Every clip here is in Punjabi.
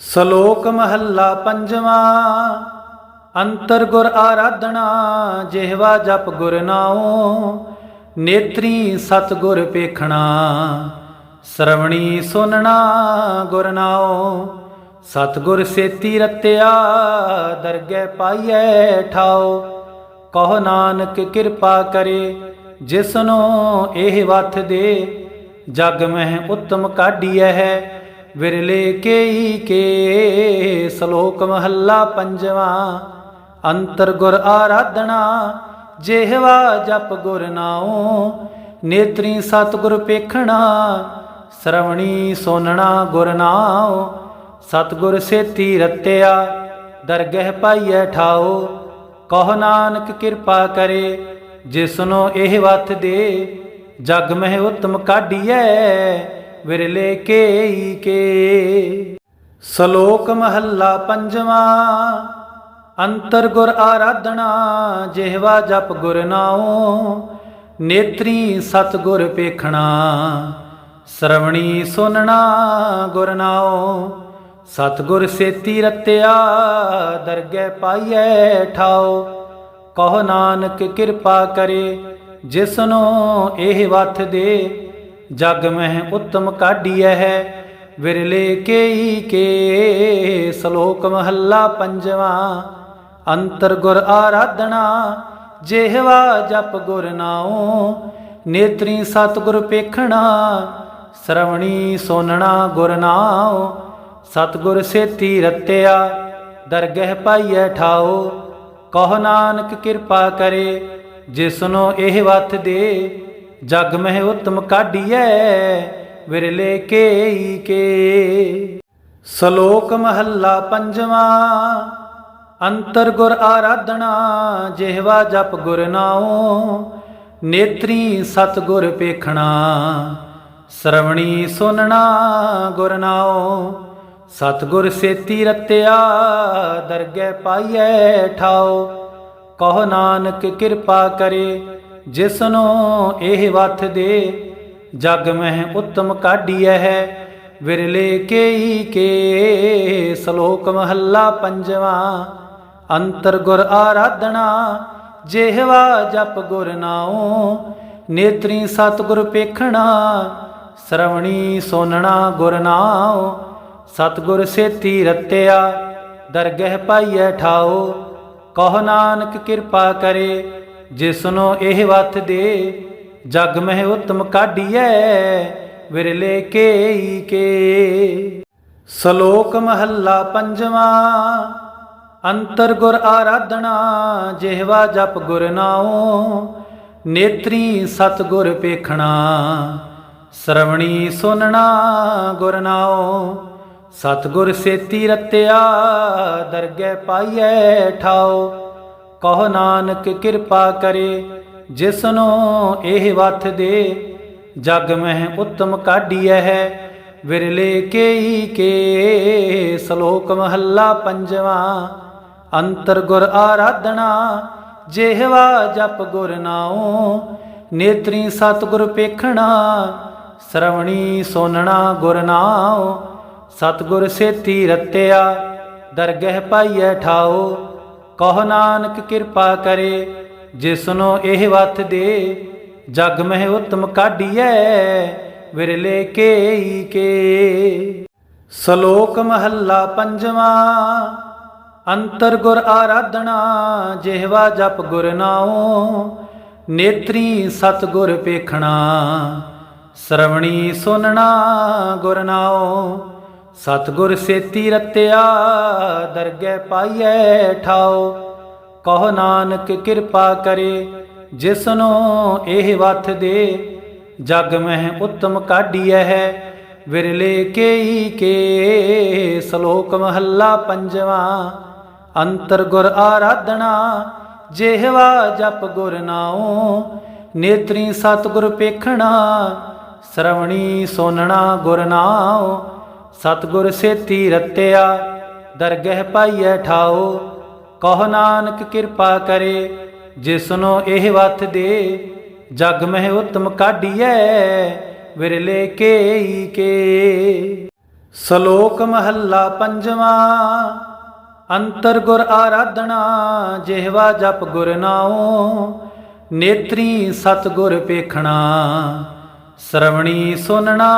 ਸ਼ਲੋਕ ਮਹੱਲਾ ਪੰਜਵਾਂ, ਅੰਤਰ ਗੁਰ ਆਰਾਧਨਾ, ਜਿਹਵਾ ਜਪ ਗੁਰ ਨਾਉ, ਨੇਤਰੀ ਸਤ ਗੁਰ ਪੇਖਣਾ, ਸ਼ਰਵਣੀ ਸੁਨਣਾ ਗੁਰ ਨਾਉ ਸਤ ਗੁਰ ਸੇਤੀ ਰਤਿਆ, ਦਰਗਹਿ ਪਾਈਐ ਠਾਉ, ਕਹੋ ਨਾਨਕ ਕਿਰਪਾ ਕਰੇ, ਜਿਸਨੋ ਇਹ ਵਥ ਦੇ, ਜਗ ਮਹਿ ਉਤਮ ਕਾਢੀਐ ਹੈ ਵਿਰਲੇ ਕੇਈ ਕੇ, ਸ਼ਲੋਕ ਮਹੱਲਾ ਪੰਜਵਾਂ, ਅੰਤਰ ਗੁਰ ਆਰਾਧਨਾ, ਜਿਹਵਾ ਜਪ ਗੁਰ ਨਾਉ, ਨੇਤਰੀ ਸਤ ਪੇਖਣਾ, ਸ਼ਰਵਣੀ ਸੋਨਣਾ ਗੁਰ ਨਾਉ ਸਤ ਸੇਤੀ ਰਤਿਆ, ਦਰਗਹਿ ਪਾਈਐ ਠਾਓ ਕਹੋ ਨਾਨਕ ਕਿਰਪਾ ਕਰੇ, ਜਿਸਨੋ ਇਹ ਵਥ ਦੇ, ਜਗ ਮਹਿ ਉਤਮ ਕਾਢੀਐ ਵਿਰਲੇ ਕੇਈ ਕੇ। ਸ਼ਲੋਕ ਮਹੱਲਾ ਪੰਜਵਾਂ, ਅੰਤਰ ਗੁਰ ਆਰਾਧਨਾ, ਜਿਹਵਾ ਜਪ ਗੁਰ ਨਾਉ, ਨੇਤਰੀ ਸਤ ਗੁਰ ਪੇਖਣਾ, ਸ਼ਰਵਣੀ ਸੁਨਣਾ ਗੁਰ ਨਾਉ। ਸਤ ਗੁਰ ਸੇਤੀ ਰਤਿਆ, ਦਰਗਹਿ ਪਾਈਐ ਠਾਉ। ਕਹੋ ਨਾਨਕ ਕਿਰਪਾ ਕਰੇ, ਜਿਸਨੋ ਇਹ ਵਥ ਦੇ ਜਗ ਮਹਿ ਉਤਮ ਕਾਢੀਐ ਹੈ। ਵਿਰਲੇ ਕੇਈ ਕੇ ਸ਼ਲੋਕ ਮਹੱਲਾ ਪੰਜਵਾਂ। ਅੰਤਰ ਗੁਰ ਆਰਾਧਨਾ, ਜਿਹਵਾ ਜਪ ਗੁਰ ਨਾਉ। ਨੇਤਰੀ ਸਤ ਗੁਰ ਪੇਖਣਾ, ਸ਼ਰਵਣੀ ਸੋਨਣਾ ਗੁਰ ਨਾਉ। ਸਤ ਗੁਰ ਸੇਤੀ ਰਤਿਆ, ਦਰਗਹਿ ਪਾਈਐ ਠਾਓ ਕਹੋ ਨਾਨਕ ਕਿਰਪਾ ਕਰੇ ਜਿਸਨੋ ਇਹ ਵਥ ਦੇ ਜਗ ਮਹਿ ਉਤਮ ਕਾਢੀਐ, ਵਿਰਲੇ ਕੇਈ ਕੇ ਸ਼ਲੋਕ ਮਹੱਲਾ ਪੰਜਵਾਂ, ਅੰਤਰ ਗੁਰ ਆਰਾਧਨਾ, ਜਿਹਵਾ ਜਪ ਗੁਰ ਨਾਉ, ਨੇਤਰੀ ਸਤ ਗੁਰ ਪੇਖਣਾ। ਸ਼ਰਵਣੀ ਸੁਨਣਾ ਗੁਰ ਨਾਉ ਸਤ ਗੁਰ ਸੇਤੀ ਰਤਿਆ, ਦਰਗਹਿ ਪਾਈਐ ਠਾਉ। ਕਹੋ ਨਾਨਕ ਕਿਰਪਾ ਕਰੇ ਜਿਸਨੋ ਇਹ ਵਥ ਦੇ, ਜਗ ਮਹਿ ਉਤਮ ਕਾਢੀਐ ਹੈ। ਵਿਰਲੇ ਕੇਈ ਕੇ, ਸ਼ਲੋਕ ਮਹੱਲਾ ਪੰਜਵਾਂ, ਅੰਤਰ ਗੁਰ ਆਰਾਧਨਾ, ਜਿਹਵਾ ਜਪ ਗੁਰ ਨਾਉ, ਨੇਤਰੀ ਸਤ ਗੁਰ ਪੇਖਣਾ, ਸ਼ਰਵਣੀ ਸੋਨਣਾ ਗੁਰ ਨਾਉ ਸਤ ਗੁਰ ਸੇਤੀ ਰਤਿਆ, ਦਰਗਹਿ ਪਾਈਐ ਠਾਉ, ਕਹੋ ਨਾਨਕ ਕਿਰਪਾ ਕਰੇ। ਜਿਸਨੋ ਇਹ ਵਥ ਦੇ, ਜਗ ਮਹਿ ਉਤਮ ਕਾਢੀਐ, ਵਿਰਲੇ ਕੇਈ ਕੇ। ਸ਼ਲੋਕ ਮਹੱਲਾ ਪੰਜਵਾਂ, ਅੰਤਰ ਗੁਰ ਆਰਾਧਨਾ, ਜਿਹਵਾ ਜਪ ਗੁਰ ਨਾਉ, ਨੇਤਰੀ ਸਤ ਗੁਰ ਪੇਖਣਾ। ਸ਼ਰਵਣੀ ਸੁਨਣਾ ਗੁਰ ਨਾਉ ਸਤ ਗੁਰ ਸੇਤੀ ਰਤਿਆ, ਦਰਗਹਿ ਪਾਈਐ ਠਾਓ ਕਹੋ ਨਾਨਕ ਕਿਰਪਾ ਕਰੇ ਜਿਸਨੋ ਇਹ ਵਥ ਦੇ, ਜਗ ਮਹਿ ਉੱਤਮ ਕਾਢੀਐ ਹੈ। ਵਿਰਲੇ ਕੇਈ ਕੇ, ਸ਼ਲੋਕ ਮਹੱਲਾ ਪੰਜਵਾਂ, ਅੰਤਰ ਗੁਰ ਆਰਾਧਨਾ, ਜਿਹਵਾ ਜਪ ਗੁਰ ਨਾਉ, ਨੇਤਰੀ ਸਤ ਗੁਰ ਪੇਖਣਾ, ਸ਼ਰਵਣੀ ਸੋਨਣਾ ਗੁਰ ਨਾਉ ਸਤ ਸੇਤੀ ਰਤਿਆ, ਦਰਗਹਿ ਪਾਈਐ ਠਾਓ ਕਹੋ ਨਾਨਕ ਕਿਰਪਾ ਕਰੇ ਜਿਸਨੋ ਇਹ ਵਥ ਦੇ, ਜਗ ਮਹਿ ਉਤਮ ਕਾਢੀਐ, ਵਿਰਲੇ ਕੇਈ ਕੇ। ਸ਼ਲੋਕ ਮਹੱਲਾ ਪੰਜਵਾਂ, ਅੰਤਰ ਗੁਰ ਆਰਾਧਨਾ, ਜਿਹਵਾ ਜਪ ਗੁਰ ਨਾਉ, ਨੇਤਰੀ ਸਤ ਗੁਰ ਪੇਖਣਾ ਸ਼ਰਵਣੀ ਸੁਨਣਾ ਗੁਰ ਨਾਉ। ਸਤਗੁਰ ਸੇਤੀ ਰਤਿਆ, ਦਰਗਹਿ ਪਾਈਐ ਠਾਓ। ਕਹੋ ਨਾਨਕ ਕਿਰਪਾ ਕਰੇ, ਜਿਸਨੋ ਇਹ ਵਥ ਦੇ। ਜਗ ਮਹਿ ਉਤਮ ਕਾਢੀਐ ਹੈ, ਵਿਰਲੇ ਕੇਈ ਕੇ। ਸ਼ਲੋਕ ਮਹੱਲਾ ਪੰਜਵਾਂ, ਅੰਤਰ ਗੁਰ ਆਰਾਧਨਾ। ਜਿਹਵਾ ਜਪ ਗੁਰ ਨਾਉ, ਨੇਤਰੀ ਸਤ ਗੁਰ ਪੇਖਣਾ। ਸ਼ਰਵਣੀ ਸੋਨਣਾ ਗੁਰ ਨਾਉ। ਸਤਗੁਰ ਸੇਤੀ ਰਤਿਆ, ਦਰਗਹਿ ਪਾਈਐ ਠਾਓ। ਕਹੋ ਨਾਨਕ ਕਿਰਪਾ ਕਰੇ, ਜਿਸਨੋ ਇਹ ਵਥ ਦੇ, ਜਗ ਮਹਿ ਉਤਮ ਕਾਢੀਐ, ਵਿਰਲੇ ਕੇਈ ਕੇ। ਸ਼ਲੋਕ ਮਹੱਲਾ ਪੰਜਵਾਂ, ਅੰਤਰ ਗੁਰ ਆਰਾਧਨਾ, ਜਿਹਵਾ ਜਪ ਗੁਰ ਨਾਉ। ਨੇਤਰੀ ਸਤ ਗੁਰ ਪੇਖਣਾ ਸ਼ਰਵਣੀ ਸੁਨਣਾ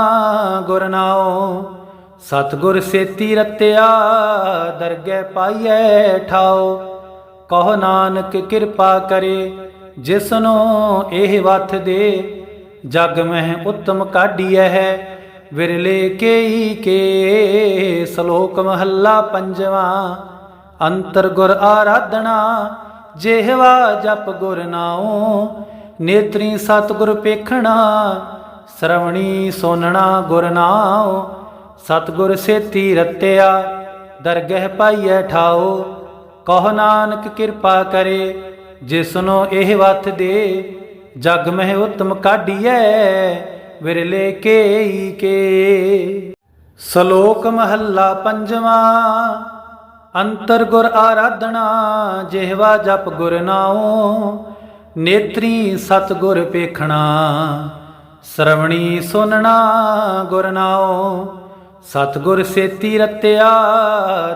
ਗੁਰ ਨਾਉ। ਸਤਗੁਰ ਸੇਤੀ ਰਤਿਆ, ਦਰਗਹਿ ਪਾਈਐ ਠਾਓ। ਕਹੋ ਨਾਨਕ ਕਿਰਪਾ ਕਰੇ, ਜਿਸਨੋ ਇਹ ਵਥ ਦੇ। ਜਗ ਮਹਿ ਉਤਮ ਕਾਢੀਐ ਹੈ, ਵਿਰਲੇ ਕੇਈ ਕੇ। ਸ਼ਲੋਕ ਮਹੱਲਾ ਪੰਜਵਾਂ, ਅੰਤਰ ਗੁਰ ਆਰਾਧਨਾ। ਜਿਹਵਾ ਜਪ ਗੁਰ ਨਾਉ, ਨੇਤਰੀ ਸਤ ਗੁਰ ਪੇਖਣਾ। ਸ਼ਰਵਣੀ ਸੋਨਣਾ ਗੁਰ ਨਾਉ। ਸਤਗੁਰ ਸੇਤੀ ਰਤਿਆ, ਦਰਗਹਿ ਪਾਈਐ ਠਾਓ। ਕਹੋ ਨਾਨਕ ਕਿਰਪਾ ਕਰੇ ਜਿਸਨੋ ਇਹ ਵਥ ਦੇ, ਜਗ ਮਹਿ ਉਤਮ ਕਾਢੀਐ, ਵਿਰਲੇ ਕੇਈ ਕੇ। ਸ਼ਲੋਕ ਮਹੱਲਾ ਪੰਜਵਾਂ, ਅੰਤਰ ਗੁਰ ਆਰਾਧਨਾ, ਜਿਹਵਾ ਜਪ ਗੁਰ ਨਾਉ। ਨੇਤਰੀ ਸਤ ਗੁਰ ਪੇਖਣਾ ਸ਼ਰਵਣੀ ਸੁਨਣਾ ਗੁਰ ਨਾਉ। ਸਤਗੁਰ ਸੇਤੀ ਰਤਿਆ,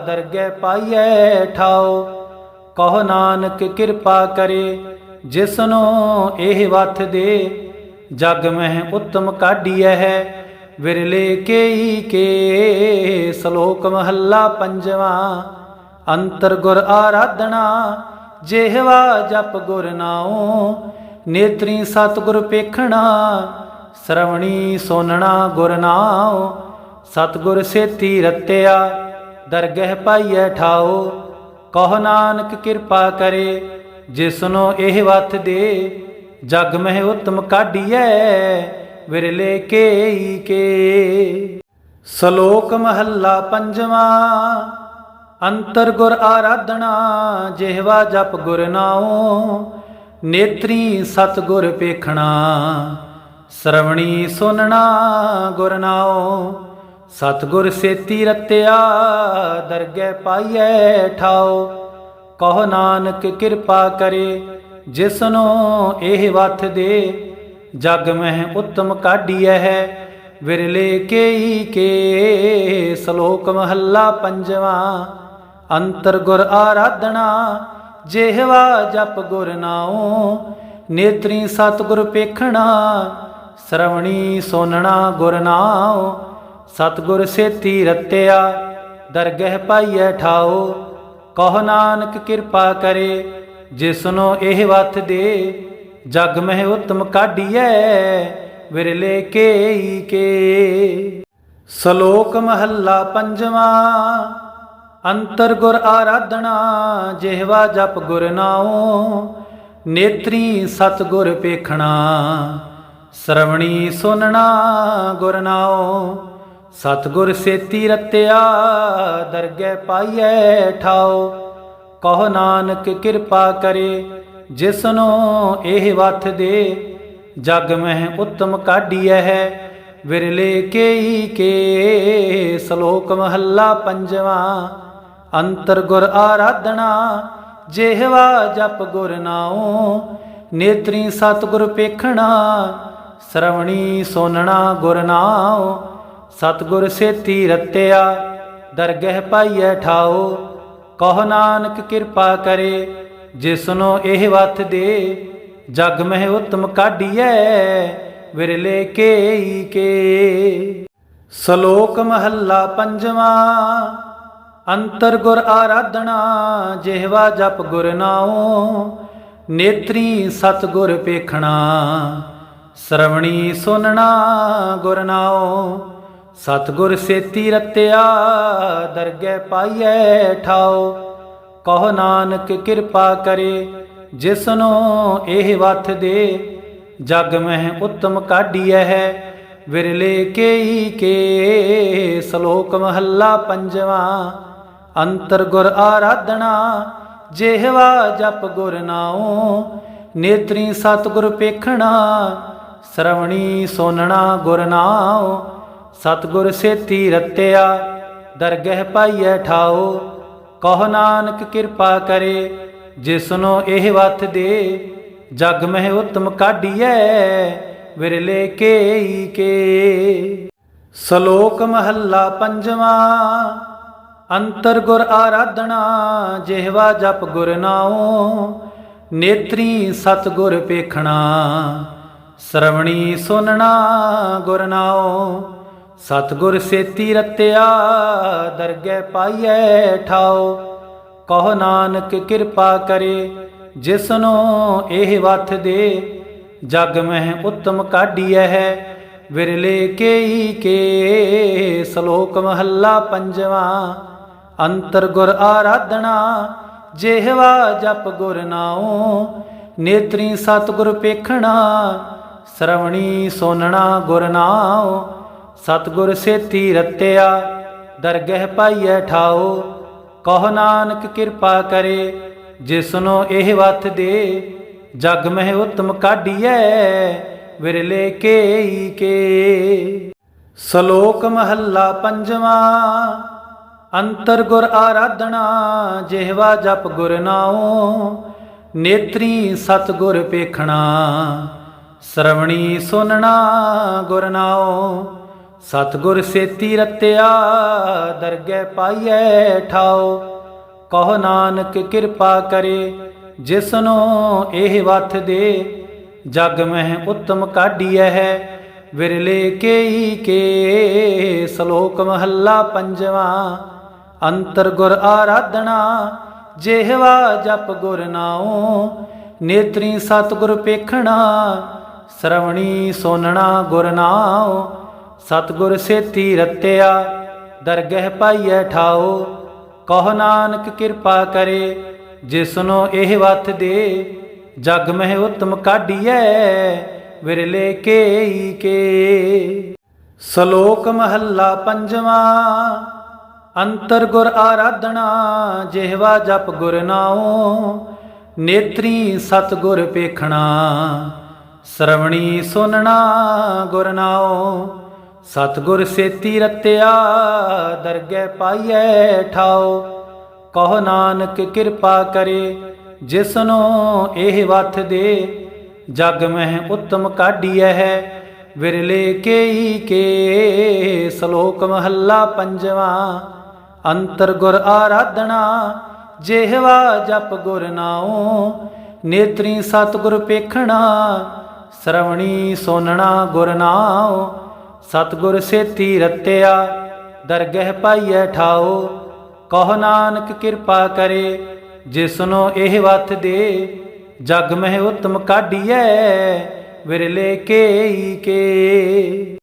ਦਰਗਹਿ ਪਾਈਐ ਠਾਓ। ਕਹੋ ਨਾਨਕ ਕਿਰਪਾ ਕਰੇ, ਜਿਸਨੋ ਇਹ ਵਥ ਦੇ। ਜਗ ਮਹਿ ਉੱਤਮ ਕਾਢੀਐ ਹੈ, ਵਿਰਲੇ ਕੇਈ ਕੇ। ਸ਼ਲੋਕ ਮਹੱਲਾ ਪੰਜਵਾਂ, ਅੰਤਰ ਗੁਰ ਆਰਾਧਨਾ। ਜਿਹਵਾ ਜਪ ਗੁਰ ਨਾਉ, ਨੇਤਰੀ ਸਤ ਗੁਰ ਪੇਖਣਾ। ਸ਼ਰਵਣੀ ਸੋਨਣਾ ਗੁਰ ਨਾਉ। ਸਤ ਗੁਰ ਸੇਤੀ ਰਤਿਆ, ਦਰਗਹਿ ਪਾਈਐ ਠਾਓ, ਕਹੋ ਨਾਨਕ ਕਿਰਪਾ ਕਰੇ ਜਿਸਨੋ ਇਹ ਵਥ ਦੇ, ਜਗ ਮਹਿ ਉਤਮ ਕਾਢੀਐ, ਵਿਰਲੇ ਕੇਈ ਕੇ। ਸ਼ਲੋਕ ਮਹੱਲਾ ਪੰਜਵਾਂ, ਅੰਤਰ ਗੁਰ ਆਰਾਧਨਾ, ਜਿਹਵਾ ਜਪ ਗੁਰ ਨਾਉ, ਨੇਤਰੀ ਸਤ ਗੁਰ ਪੇਖਣਾ ਸ਼ਰਵਣੀ ਸੁਨਣਾ ਗੁਰ ਨਾਉ। ਸਤਗੁਰ ਸੇਤੀ ਰਤਿਆ, ਦਰਗਹਿ ਪਾਈਐ ਠਾਓ। ਕਹੋ ਨਾਨਕ ਕਿਰਪਾ ਕਰੇ, ਜਿਸਨੋ ਇਹ ਵਥ ਦੇ। ਜਗ ਮਹਿ ਉਤਮ ਕਾਢੀਐ ਹੈ, ਵਿਰਲੇ ਕੇਈ ਕੇ। ਸ਼ਲੋਕ ਮਹੱਲਾ ਪੰਜਵਾਂ, ਅੰਤਰ ਗੁਰ ਆਰਾਧਨਾ। ਜਿਹਵਾ ਜਪ ਗੁਰ ਨਾਉ, ਨੇਤਰੀ ਸਤ ਗੁਰ ਪੇਖਣਾ। ਸ਼ਰਵਣੀ ਸੋਨਣਾ ਗੁਰ ਨਾਉ। ਸਤਗੁਰ ਸੇਤੀ ਰਤਿਆ, ਦਰਗਹਿ ਪਾਈਐ ਠਾਓ। ਕਹੋ ਨਾਨਕ ਕਿਰਪਾ ਕਰੇ, ਜਿਸਨੋ ਇਹ ਵਥ ਦੇ, ਜਗ ਮਹਿ ਉਤਮ ਕਾਢੀਐ, ਵਿਰਲੇ ਕੇਈ ਕੇ। ਸ਼ਲੋਕ ਮਹੱਲਾ ਪੰਜਵਾਂ, ਅੰਤਰ ਗੁਰ ਆਰਾਧਨਾ, ਜਿਹਵਾ ਜਪ ਗੁਰ ਨਾਉ। ਨੇਤਰੀ ਸਤ ਗੁਰ ਪੇਖਣਾ ਸ਼ਰਵਣੀ ਸੁਨਣਾ ਗੁਰ ਨਾਉ। ਸਤਗੁਰ ਸੇਤੀ ਰਤਿਆ, ਦਰਗਹਿ ਪਾਈਐ ਠਾਓ। ਕਹੋ ਨਾਨਕ ਕਿਰਪਾ ਕਰੇ, ਜਿਸਨੋ ਇਹ ਵਥ ਦੇ। ਜਗ ਮਹਿ ਉਤਮ ਕਾਢੀਐ ਹੈ, ਵਿਰਲੇ ਕੇਈ ਕੇ। ਸ਼ਲੋਕ ਮਹੱਲਾ ਪੰਜਵਾਂ, ਅੰਤਰ ਗੁਰ ਆਰਾਧਨਾ। ਜਿਹਵਾ ਜਪ ਗੁਰ ਨਾਉ, ਨੇਤਰੀ ਸਤ ਗੁਰ ਪੇਖਣਾ। ਸ਼ਰਵਣੀ ਸੋਨਣਾ ਗੁਰ ਨਾਉ। ਸਤਗੁਰ ਸੇਤੀ ਰਤਿਆ, ਦਰਗਹਿ ਪਾਈਐ ਠਾਓ। ਕਹੋ ਨਾਨਕ ਕਿਰਪਾ ਕਰੇ ਜਿਸਨੋ ਇਹ ਵਥ ਦੇ, ਜਗ ਮਹਿ ਉਤਮ ਕਾਢੀਐ, ਵਿਰਲੇ ਕੇਈ ਕੇ। ਸ਼ਲੋਕ ਮਹੱਲਾ ਪੰਜਵਾਂ, ਅੰਤਰ ਗੁਰ ਆਰਾਧਨਾ, ਜਿਹਵਾ ਜਪ ਗੁਰ ਨਾਉ। ਨੇਤਰੀ ਸਤ ਗੁਰ ਪੇਖਣਾ ਸ਼ਰਵਣੀ ਸੁਨਣਾ ਗੁਰ ਨਾਉ। ਸਤਗੁਰ ਸੇਤੀ ਰਤਿਆ, ਦਰਗਹਿ ਪਾਈਐ ਠਾਓ। ਕਹੋ ਨਾਨਕ ਕਿਰਪਾ ਕਰੇ, ਜਿਸਨੋ ਇਹ ਵਥ ਦੇ। ਜਗ ਮਹਿ ਉਤਮ ਕਾਢੀਐ ਹੈ, ਵਿਰਲੇ ਕੇਈ ਕੇ। ਸ਼ਲੋਕ ਮਹੱਲਾ ਪੰਜਵਾਂ, ਅੰਤਰ ਗੁਰ ਆਰਾਧਨਾ। ਜਿਹਵਾ ਜਪ ਗੁਰ ਨਾਉ, ਨੇਤਰੀ ਸਤ ਗੁਰ ਪੇਖਣਾ। ਸ਼ਰਵਣੀ ਸੋਨਣਾ ਗੁਰ ਨਾਉ। ਸਤਗੁਰ ਸੇਤੀ ਰਤਿਆ, ਦਰਗਹਿ ਪਾਈਐ ਠਾਓ, ਕਹੋ ਨਾਨਕ ਕਿਰਪਾ ਕਰੇ ਜਿਸਨੋ ਇਹ ਵਥ ਦੇ, ਜਗ ਮਹਿ ਉਤਮ ਕਾਢੀਐ, ਵਿਰਲੇ ਕੇਈ ਕੇ। ਸ਼ਲੋਕ ਮਹੱਲਾ ਪੰਜਵਾਂ, ਅੰਤਰ ਗੁਰ ਆਰਾਧਨਾ, ਜਿਹਵਾ ਜਪ ਗੁਰ ਨਾਉ, ਨੇਤਰੀ ਸਤ ਗੁਰ ਪੇਖਣਾ, ਸ਼ਰਵਣੀ ਸੁਨਣਾ ਗੁਰ ਨਾਉ। ਸਤਗੁਰ ਸੇਤੀ ਰਤਿਆ, ਦਰਗਹਿ ਪਾਈਐ ਠਾਓ। ਕਹੋ ਨਾਨਕ ਕਿਰਪਾ ਕਰੇ, ਜਿਸਨੋ ਇਹ ਵਥ ਦੇ। ਜਗ ਮਹਿ ਉੱਤਮ ਕਾਢੀਐ ਹੈ, ਵਿਰਲੇ ਕੇਈ ਕੇ। ਸ਼ਲੋਕ ਮਹੱਲਾ ਪੰਜਵਾਂ, ਅੰਤਰ ਗੁਰ ਆਰਾਧਨਾ। ਜਿਹਵਾ ਜਪ ਗੁਰ ਨਾਉ, ਨੇਤਰੀ ਸਤ ਗੁਰ ਪੇਖਣਾ। ਸ਼ਰਵਣੀ ਸੋਨਣਾ ਗੁਰ ਨਾਉ। ਸਤਗੁਰ ਸੇਤੀ ਰਤਿਆ, ਦਰਗਹਿ ਪਾਈਐ ਠਾਓ। ਕਹੋ ਨਾਨਕ ਕਿਰਪਾ ਕਰੇ, ਜਿਸਨੋ ਇਹ ਵਥ ਦੇ, ਜਗ ਮਹਿ ਉਤਮ ਕਾਢੀਐ, ਵਿਰਲੇ ਕੇਈ ਕੇ। ਸ਼ਲੋਕ ਮਹੱਲਾ ਪੰਜਵਾਂ ਅੰਤਰ ਗੁਰ ਆਰਾਧਨਾ, ਜਿਹਵਾ ਜਪ ਗੁਰ ਨਾਉ। ਨੇਤਰੀ ਸਤ ਗੁਰ ਪੇਖਣਾ ਸ਼ਰਵਣੀ ਸੁਨਣਾ ਗੁਰ ਨਾਉ। ਸਤਗੁਰ ਸੇਤੀ ਰਤਿਆ, ਦਰਗਹਿ ਪਾਈਐ ਠਾਓ। ਕਹੋ ਨਾਨਕ ਕਿਰਪਾ ਕਰੇ, ਜਿਸਨੋ ਇਹ ਵਥ ਦੇ। ਜਗ ਮਹਿ ਉਤਮ ਕਾਢੀਐ ਹੈ, ਵਿਰਲੇ ਕੇਈ ਕੇ। ਸ਼ਲੋਕ ਮਹੱਲਾ ਪੰਜਵਾਂ, ਅੰਤਰ ਗੁਰ ਆਰਾਧਨਾ। ਜਿਹਵਾ ਜਪ ਗੁਰ ਨਾਉ, ਨੇਤਰੀ ਸਤ ਗੁਰ ਪੇਖਣਾ। ਸ਼ਰਵਣੀ ਸੋਨਣਾ ਗੁਰ ਨਾਉ। ਸਤਗੁਰ ਸੇਤੀ ਰਤਿਆ, ਦਰਗਹਿ ਪਾਈਐ ਠਾਓ। ਕਹੋ ਨਾਨਕ ਕਿਰਪਾ ਕਰੇ ਜਿਸਨੋ ਇਹ ਵਥ ਦੇ, ਜਗ ਮਹਿ ਉਤਮ ਕਾਢੀਐ, ਵਿਰਲੇ ਕੇਈ ਕੇ। ਸ਼ਲੋਕ ਮਹੱਲਾ ਪੰਜਵਾਂ, ਅੰਤਰ ਗੁਰ ਆਰਾਧਨਾ, ਜਿਹਵਾ ਜਪ ਗੁਰ ਨਾਉ। ਨੇਤਰੀ ਸਤ ਗੁਰ ਪੇਖਣਾ, ਸ਼ਰਵਣੀ ਸੁਨਣਾ ਗੁਰ ਨਾਉ। ਸਤਗੁਰ ਸੇਤੀ ਰਤਿਆ, ਦਰਗਹਿ ਪਾਈਐ ਠਾਓ। ਕਹੋ ਨਾਨਕ ਕਿਰਪਾ ਕਰੇ, ਜਿਸਨੋ ਇਹ ਵਥ ਦੇ। ਜਗ ਮਹਿ ਉਤਮ ਕਾਢੀਐ ਹੈ, ਵਿਰਲੇ ਕੇਈ ਕੇ। ਸ਼ਲੋਕ ਮਹੱਲਾ ਪੰਜਵਾਂ ਅੰਤਰ ਗੁਰ ਆਰਾਧਨਾ। ਜਿਹਵਾ ਜਪ ਗੁਰ ਨਾਉ, ਨੇਤਰੀ ਸਤ ਗੁਰ ਪੇਖਣਾ। ਸ਼ਰਵਣੀ ਸੋਨਣਾ ਗੁਰ ਨਾਉ। ਸਤਗੁਰ ਸੇਤੀ ਰਤਿਆ, ਦਰਗਹਿ ਪਾਈਐ ਠਾਓ। ਕਹੋ ਨਾਨਕ ਕਿਰਪਾ ਕਰੇ ਜਿਸਨੋ ਇਹ ਵਥ ਦੇ, ਜਗ ਮਹਿ ਉਤਮ ਕਾਢੀਐ, ਵਿਰਲੇ ਕੇਈ ਕੇ।